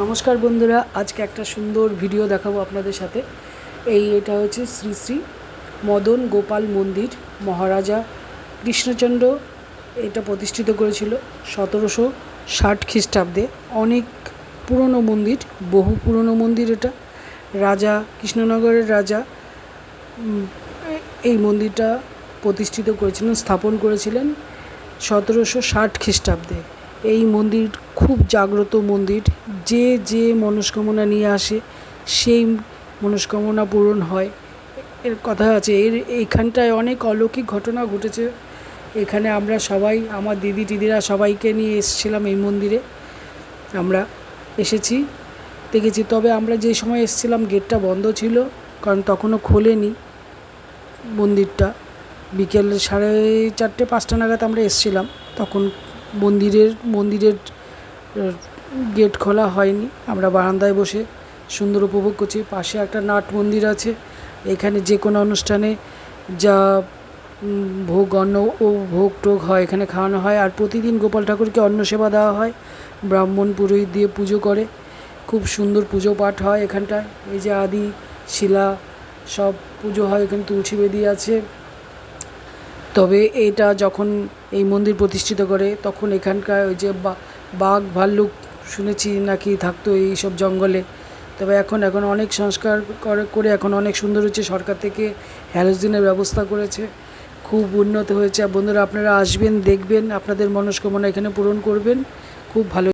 নমস্কার বন্ধুরা, আজকে একটা সুন্দর ভিডিও দেখাবো আপনাদের সাথে। এই এটা হচ্ছে শ্রী শ্রী মদন গোপাল মন্দির, মহারাজা কৃষ্ণচন্দ্র। এটা প্রতিষ্ঠিত করেছিল সতেরোশো ষাট খ্রিস্টাব্দে। অনেক পুরনো মন্দির, বহু পুরনো মন্দির এটা। রাজা, কৃষ্ণনগরের রাজা এই মন্দিরটা প্রতিষ্ঠিত করেছিলেন, স্থাপন করেছিলেন সতেরোশো ষাট খ্রিস্টাব্দে। এই মন্দির খুব জাগ্রত মন্দির। যে যে মনস্কামনা নিয়ে আসে, সেই মনস্কামনা পূরণ হয়। এর কথা আছে, এর এইখানটায় অনেক অলৌকিক ঘটনা ঘটেছে। এখানে আমরা সবাই, আমার দিদি টিদিরা সবাইকে নিয়ে এসেছিলাম এই মন্দিরে। আমরা এসেছি, দেখেছি। তবে আমরা যে সময় এসেছিলাম, গেটটা বন্ধ ছিল, কারণ তখনও খোলেনি মন্দিরটা। বিকেল সাড়ে চারটে, পাঁচটা নাগাদ আমরা এসেছিলাম। তখন মন্দিরের মন্দিরের গেট খোলা হয়নি। আমরা বারান্দায় বসে সুন্দর উপভোগ করছি। পাশে একটা নাট মন্দির আছে। এখানে যে কোনো অনুষ্ঠানে যা ভোগ, অন্ন ও ভোগ টোগ হয়, এখানে খাওয়ানো হয়। আর প্রতিদিন গোপাল ঠাকুরকে অন্ন সেবা দেওয়া হয়। ব্রাহ্মণ পুরোহিত দিয়ে পুজো করে। খুব সুন্দর পুজো পাঠ হয় এখানটায়। এই যে আদি, শিলা, সব পুজো হয় এখানে তুলসী বেদি আছে। তবে এটা যখন এই মন্দির প্রতিষ্ঠিত করে, তখন এখানকার ওই যে বাঘ, ভাল্লুক শুনেছি নাকি থাকতো এই সব জঙ্গলে। তবে এখন এখন অনেক সংস্কার করে করে এখন অনেক সুন্দর হচ্ছে। সরকার থেকে হ্যালোজিনের ব্যবস্থা করেছে। খুব উন্নত হয়েছে। বন্ধুরা, আপনারা আসবেন, দেখবেন, আপনাদের মনস্কামনা এখানে পূরণ করবেন। খুব ভালো